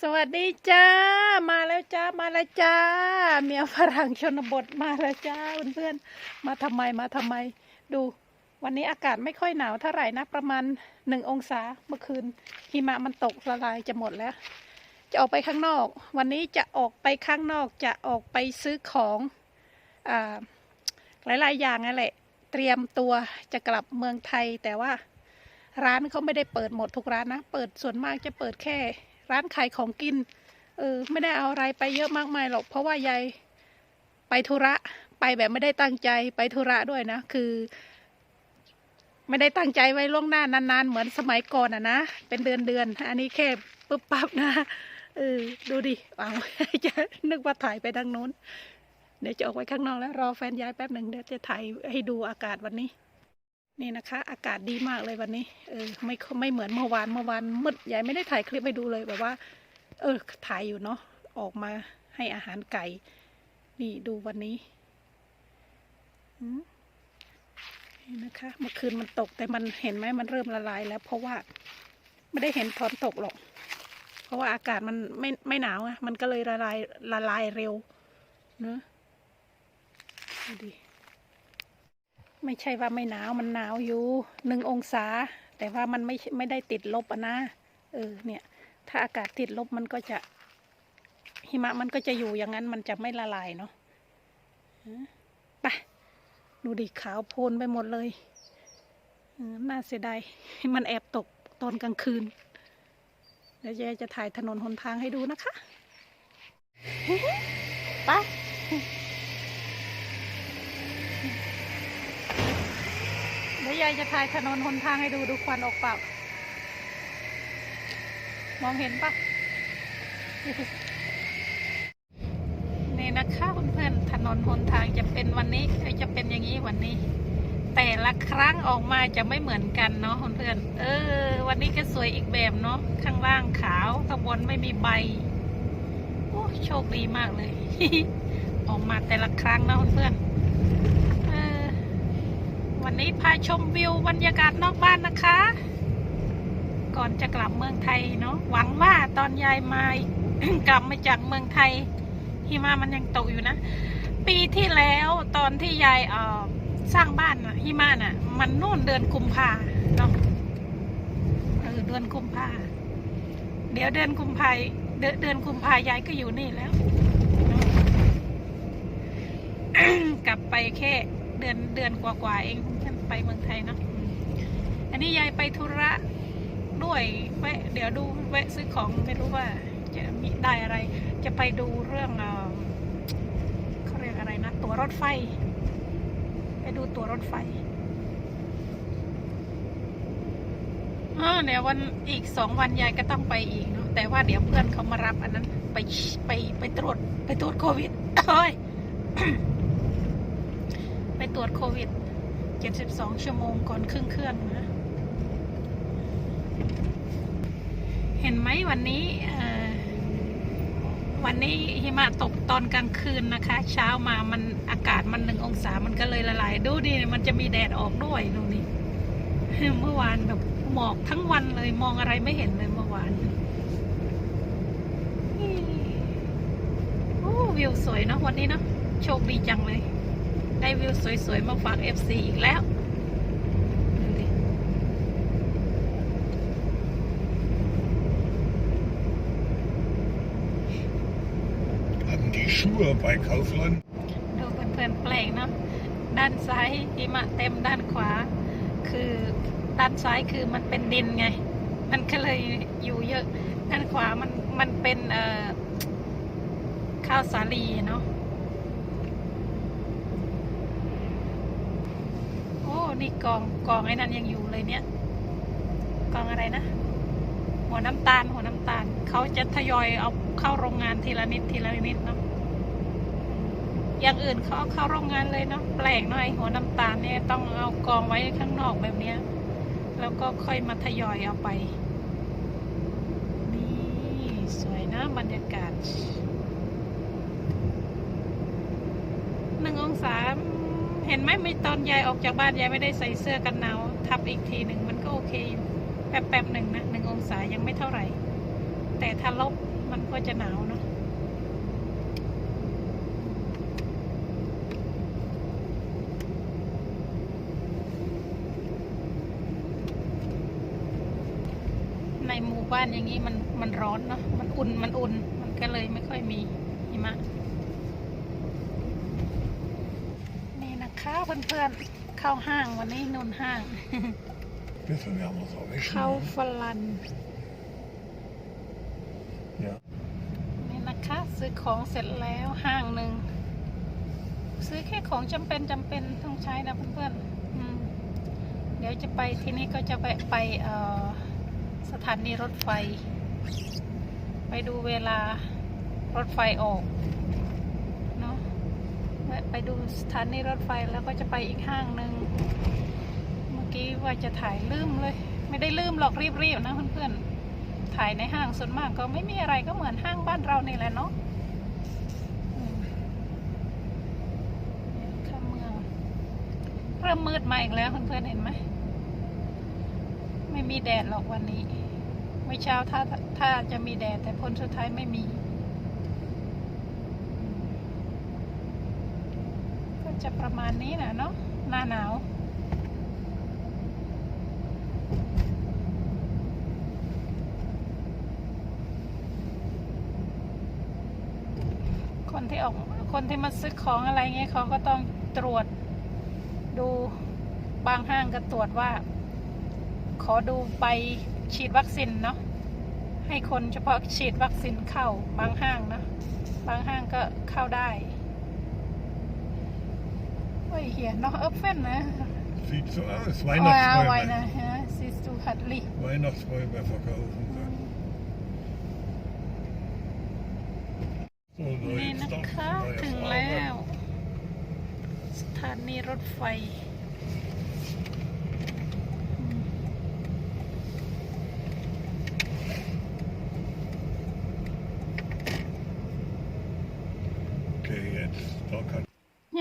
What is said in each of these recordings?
สวัสดีจ้า มาแล้วจ้า มาแล้วจ้า เมียฝรั่งชนบทมาแล้วจ้าเพื่อนๆ มาทำไมมาทำไม ดู วันนี้อากาศไม่ค่อยหนาวเท่าไหร่นะ ประมาณหนึ่งองศาเมื่อคืนหิมะมันตกละลายจะหมดแล้ว จะออกไปข้างนอก วันนี้จะออกไปข้างนอกจะออกไปซื้อของอ่าหลายๆ อย่างนั่นแหละ เตรียมตัวจะกลับเมืองไทยแต่ว่าร้านเขาไม่ได้เปิดหมดทุกร้านนะ เปิดส่วนมากจะเปิดแค่ ร้านขายของกิน เออ ไม่ได้เอาอะไรไปเยอะมากมายหรอก เพราะว่ายายไปธุระ ไปแบบไม่ได้ตั้งใจ ไปธุระด้วยนะ คือ ไม่ได้ตั้งใจไว้ล่วงหน้านานๆ เหมือนสมัยก่อนอะนะ เป็นเดือนเดือน อันนี้แค่ปุ๊บปั๊บนะ เออ ดูดิเอาจะนึกว่าถ่ายไปทางนู้น เดี๋ยวจะออกไปข้างนอกแล้ว รอแฟนย้ายแป๊บหนึ่งเดี๋ยวจะถ่ายให้ดูอากาศวันนี้ นี่นะคะ อากาศดีมากเลยวันนี้ เออไม่ไม่เหมือนเมื่อวานเมื่อวานมืดยายไม่ได้ถ่ายคลิปให้ดูเลยแบบว่า เออถ่ายอยู่เนาะออกมาให้อาหารไก่ นี่ดูวันนี้อืมนี่นะคะเมื่อคืนมันตกแต่มันเห็นไหมมันเริ่มละลายแล้ว เพราะว่าไม่ได้เห็นตอนตกหรอก เพราะว่าอากาศมันไม่ไม่หนาวอะมันก็เลยละลายละลายเร็วเนอะดูดิ ไม่ใช่ว่าไม่หนาวมันหนาวอยู่หนึ่งองศา แต่ว่ามันไม่ไม่ได้ติดลบอะนะเออเนี่ย ถ้าอากาศติดลบมันก็จะ หิมะมันก็จะอยู่อย่างนั้นมันจะไม่ละลายเนาะไปดูดิขาวโพลนไปหมดเลยน่าเสียดายมันแอบตกตอนกลางคืนเดี๋ยวจะถ่ายถนนหนทางให้ดูนะคะ ไป เดี๋ยวยายจะถ่ายถนนหนทางให้ดูดูควันออกเปล่ามองเห็นปะนี่นะคะเพื่อนๆถนนหนทางจะเป็นวันนี้จะเป็นอย่างนี้วันนี้ แต่ละครั้งออกมาจะไม่เหมือนกันเนาะเพื่อนๆเออ วันนี้ก็สวยอีกแบบเนาะข้างล่างขาวข้างบนไม่มีใบโอ้โชคดีมากเลย ออกมาแต่ละครั้งนะเพื่อนๆ นี้พาชมวิวบรรยากาศนอกบ้านนะคะ ก่อนจะกลับเมืองไทยเนาะหวังว่าตอนยายมากลับมาจากเมืองไทยหิมะมันยังตกอยู่นะ ปีที่แล้วตอนที่ยายเอ่อสร้างบ้านนะหิมะน่ะ มันนู่นเดือนกุมภาเนาะเออเดือนกุมภาเดี๋ยวเดือนกุมภาเดือนเดือนกุมภายายก็อยู่นี่แล้วกลับไปแค่เดือนเดือนกว่าๆเอง ไปเมืองไทยเนาะอืมอันนี้ยายไปธุระด้วยแวะเดี๋ยวดูแวะซื้อของไม่รู้ว่าจะมีได้อะไร จะไปดูเรื่องเอ่อเขาเรียกอะไรนะตั๋วรถไฟ ไปดูตั๋วรถไฟอ่าเดี๋ยววันอีกสองวันยายก็ต้องไปอีกเนาะแต่ว่าเดี๋ยวเพื่อนเขามารับอันนั้นไปไปไปตรวจไปตรวจโควิดเฮ้ยไปตรวจโควิด 72 ชั่วโมงก่อนขึ้นเครื่องนะ เห็นไหมวันนี้วันนี้หิมะตกตอนกลางคืนนะคะ เช้ามามันอากาศมันหนึ่งองศามันก็เลยละลาย ดูดิมันจะมีแดดออกด้วยดูนี่เมื่อวานแบบหมอกทั้งวันเลยมองอะไรไม่เห็นเลยเมื่อวานโอ้วิวสวยเนาะวันนี้เนาะโชคดีจังเลย ได้วิวสวยๆ มาฝาก FC อีกแล้วดูดิ Haben die Schuhe bei Kaufland? ดูเพื่อนๆแปลงเนาะด้านซ้ายหิมะเต็มด้านขวา คือด้านซ้ายคือมันเป็นดินไง มันก็เลยอยู่เยอะ ด้านขวามันมันเป็นเอ่อข้าวสาลีเนาะโอ้ นี่กองกองไอ้นั่นยังอยู่เลยเนี่ย กองอะไรนะ หัวน้ำตาล หัวน้ำตาล เขาจะทยอยเอาเข้าโรงงานทีละนิดทีละนิดเนาะอย่างอื่นเขาเอาเข้าโรงงานเลยเนาะแปลกหน่อย หัวน้ำตาลเนี่ยต้องเอากองไว้ข้างนอกแบบเนี้ย แล้วก็ค่อยมาทยอยเอาไป นี่สวยนะบรรยากาศหนึ่งองศา เห็นไหมไม่ตอนยายออกจากบ้านยายไม่ได้ใส่เสื้อกันหนาวทับอีกทีหนึ่งมันก็โอเคอยู่แป๊บๆหนึ่งนะหนึ่งองศายังไม่เท่าไหร่ แต่ถ้าลบมันก็จะหนาวเนาะในหมู่บ้านอย่างนี้มันมันร้อนเนาะมันอุ่นมันอุ่น มันก็เลยไม่ค่อยมีหิมะ นี่นะคะ เพื่อนๆ เข้าห้างวันนี้นนห้าง Bitte, wir haben uns auch nicht เข้าฟลัน Ja. นี่นะคะ ซื้อของเสร็จแล้วห้างหนึ่ง ซื้อแค่ของจำเป็นจำเป็นต้องใช้นะเพื่อนๆอืมเดี๋ยวจะไปที่นี่ก็จะไปไปเอ่อสถานีรถไฟ ไปดูเวลารถไฟออกเนาะแวะไปดูสถานีรถไฟแล้วก็จะไปอีกห้างหนึ่งเมื่อกี้ว่าจะถ่ายลืมเลย ไม่ได้ลืมหรอกรีบๆนะเพื่อนๆถ่ายในห้างส่วนมากก็ไม่มีอะไรก็เหมือนห้างบ้านเรานี่แหละเนาะเข้าเมืองเริ่มมืดมาอีกแล้วเพื่อนๆเห็นไหมไม่มีแดดหรอกวันนี้ไม่เช้าถ้าถ้าจะมีแดดแต่ผลสุดท้ายไม่มี ก็ จะประมาณนี้นะเนาะหน้าหนาวคนที่ออกคนที่มาซื้อของอะไรเงี้ยเขาก็ต้องตรวจดูบางห้างก็ตรวจว่า ขอดูใบฉีดวัคซีนเนาะให้คนเฉพาะฉีดวัคซีนเข้าบางห้างนะบางห้างก็เข้าได้ โอ้ยเหียเนาะเอฟเฟนนะ Sieht so aus. ว้า Weihnachtsbäume. ไว้นะฮะซิสตูฮัตลี Weihnachtsbäume verkaufen. So, นี่ neue นะ Stopp, คะ neue ถึง Farbe. แล้ว สถานีรถไฟ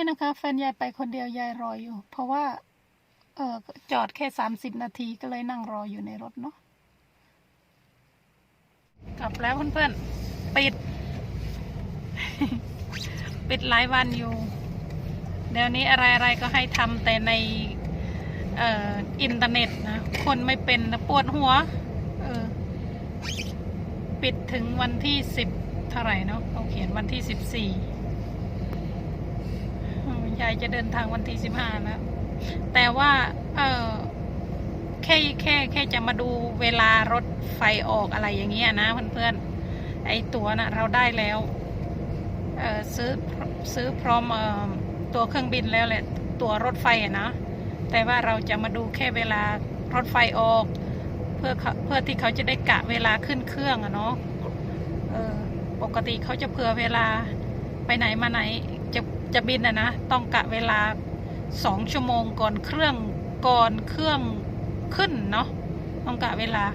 เนี่ยนะคะ แฟนยายไปคนเดียวยายรออยู่ เพราะว่าเออจอดแค่สามสิบนาทีก็เลยนั่งรออยู่ในรถเนาะกลับแล้วเพื่อนๆปิด ปิดหลายวันอยู่ เดี๋ยวนี้อะไรๆก็ให้ทำแต่ในเอ่ออินเทอร์เน็ตนะ คนไม่เป็นนะปวดหัวเออปิดถึงวันที่สิบเท่าไหร่เนาะเขาเขียนวันที่สิบสี่ ยายจะเดินทางวันที่สิบห้าแล้วแต่ว่า เออแค่แค่แค่จะมาดูเวลารถไฟออกอะไรอย่างเงี้ยนะเพื่อนๆไอตั๋วนะเราได้แล้วเออซื้อซื้อพร้อมเออตัวเครื่องบินแล้วแหละตั๋วรถไฟอะนะแต่ว่าเราจะมาดูแค่เวลารถไฟออก เพื่อเขาเพื่อที่เขาจะได้กะเวลาขึ้นเครื่องอะเนาะเออปกติเขาจะเผื่อเวลาไปไหนมาไหน จะบินอะนะต้องกะเวลาสองชั่วโมงก่อนเครื่องก่อนเครื่องขึ้นเนาะต้องกะเวลา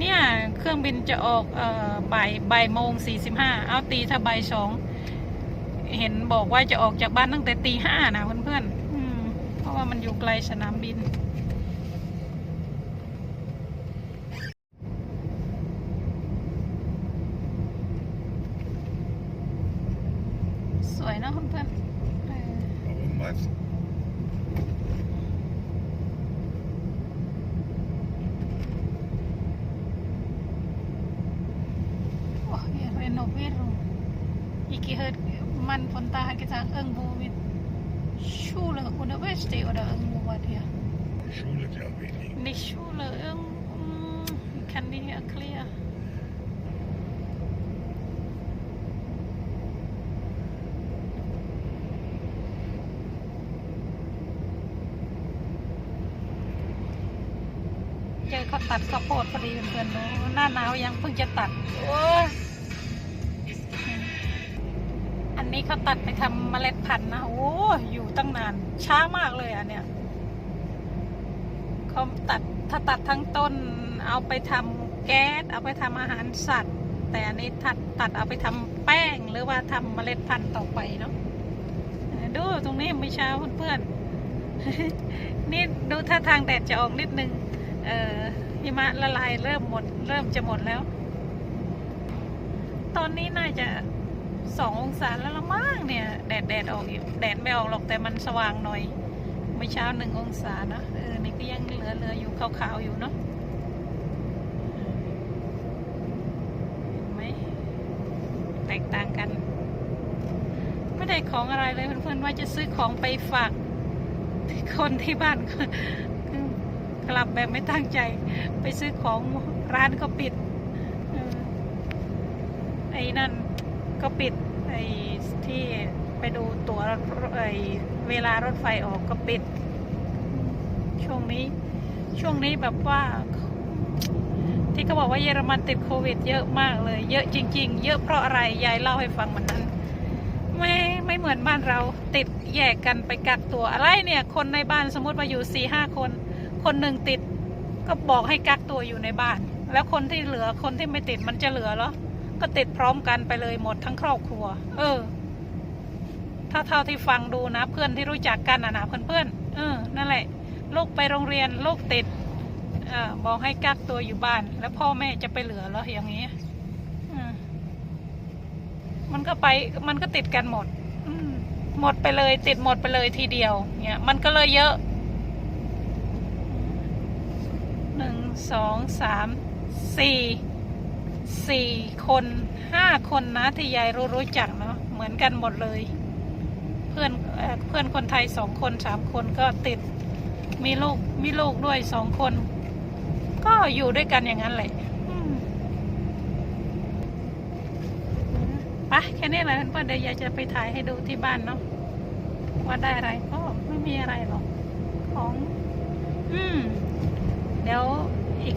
เนี่ยเครื่องบินจะออกเอ่อบ่ายบ่ายโมงสี่สิบห้าเอาตีถ้าบ่ายสองเห็นบอกว่าจะออกจากบ้านตั้งแต่ตีห้านะเพื่อนๆเพราะว่ามันอยู่ไกลสนามบิน สวยเนอะเพื่อนๆเออ Warum meinst du? โอ้ยเรโนเวทรูอีกเฮิร์มันพนตาให้กิจางเอิงบูวิดชูเลออุนเวสเตอร์เอิงบูวัดเฮีย Die Schule, glaube ich nicht. นิชูเลอเอิงคันดีเฮียเคลียเเขาตัดข้าวโพดพอดีเพื่อนๆเนอะหน้าหนาวยังเพิ่งจะตัดโอ้อันนี้เขาตัดไปทำเมล็ดพันธุ์นะโอ้อยู่ตั้งนานช้ามากเลยอะเนี่ยเขาตัดถ้าตัดทั้งต้นเอาไปทำแก๊สเอาไปทำอาหารสัตว์ แต่อันนี้ตัดตัดเอาไปทำแป้งหรือว่าทำเมล็ดพันธุ์ต่อไปเนาะดูตรงนี้ไม่เช้าเพื่อนๆนี่ดูท่าทางแดดจะออกนิดนึง เออหิมะละลายเริ่มหมด เริ่มจะหมดแล้ว ตอนนี้น่าจะสององศาแล้วละมั้งเนี่ย แดดแดดออกอยู่แดดไม่ออกหรอกแต่มันสว่างหน่อยเมื่อเช้าหนึ่งองศาเนอะเออนี่ก็ยังเหลือเหลืออยู่ขาวๆอยู่เนาะเห็นไหมแตกต่างกัน ไม่ได้ของอะไรเลยเพื่อนๆว่าจะซื้อของไปฝากคนที่บ้าน กลับแบบไม่ตั้งใจไปซื้อของร้านก็ปิดอไอ้นั่นก็ปิดไอ้ที่ไปดูตั๋วไอ้เวลารถไฟออกก็ปิด ช่วงนี้ช่วงนี้แบบว่า ที่เขาบอกว่าเยอรมันติดโควิด เยอะมากเลย เยอะจริง ๆ เยอะเพราะอะไรยายเล่าให้ฟังวันนั้น ไม่ไม่เหมือนบ้านเราติดแยกกันไปกักตัวอะไรเนี่ย คนในบ้านสมมติว่าอยู่สี่ห้าคน คนหนึ่งติด ก็บอกให้กักตัวอยู่ในบ้าน แล้วคนที่เหลือคนที่ไม่ติดมันจะเหลือเหรอ ก็ติดพร้อมกันไปเลยหมดทั้งครอบครัว เออ ถ้าเท่าที่ฟังดูนะ เพื่อนที่รู้จักกันนะนะเพื่อนๆเออ นั่นแหละ ลูกไปโรงเรียนลูกติดเออบอกให้กักตัวอยู่บ้าน แล้วพ่อแม่จะไปเหลือเหรออย่างนี้มันก็ไปมันก็ติดกันหมดหมดไปเลย ติดหมดไปเลยทีเดียวเนี่ยมันก็เลยเยอะ หนึ่ง สองสามสี่สี่คนห้าคนนะที่ยายรู้รู้จักเนาะเหมือนกันหมดเลย เพื่อนเอเพื่อนคนไทยสองคนสามคนก็ติดมีลูกมีลูกด้วยสองคน ก็อยู่ด้วยกันอย่างนั้นแหละอืมไปแค่นี้แหละเพื่อนเดี๋ยวยายจะไปถ่ายให้ดูที่บ้านเนาะว่าได้อะไรก็ไม่มีอะไรหรอกของ อืมเดี๋ยว อีก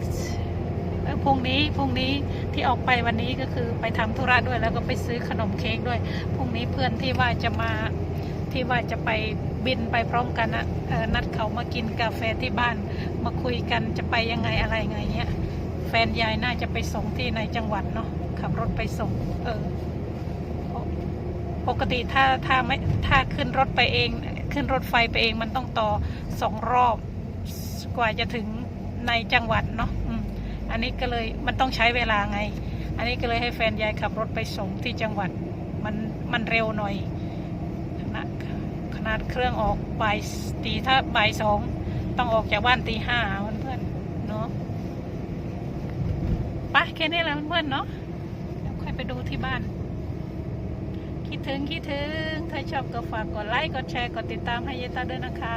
พรุ่งนี้พรุ่งนี้ที่ออกไปวันนี้ก็คือไปทำธุระด้วยแล้วก็ไปซื้อขนมเค้กด้วยพรุ่งนี้เพื่อนที่ว่าจะมาที่ว่าจะไปบินไปพร้อมกันนะนัดเขามากินกาแฟที่บ้านมาคุยกันจะไปยังไงอะไรไงเงี้ยแฟนยายน่าจะไปส่งที่ในจังหวัดเนาะขับรถไปส่งเออปกติถ้าถ้าไม่ถ้าขึ้นรถไปเอง ขึ้นรถไฟไปเองมันต้องต่อสองรอบกว่าจะถึง ในจังหวัดเนาะอันนี้ก็เลยมันต้องใช้เวลาไง อันนี้ก็เลยให้แฟนยายขับรถไปส่งที่จังหวัด มันมันเร็วหน่อยขนาดขนาดเครื่องออกบ่ายตีถ้าบ่ายสองต้องออกจากบ้านตีห้าเพื่อนๆเนาะปะแค่นี้แหละเพื่อนๆเนาะเดี๋ยวค่อยไปดูที่บ้าน คิดถึงคิดถึง ถ้าชอบก็ฝากกดไลค์กดแชร์กดติดตามให้ยายตาด้วยนะคะ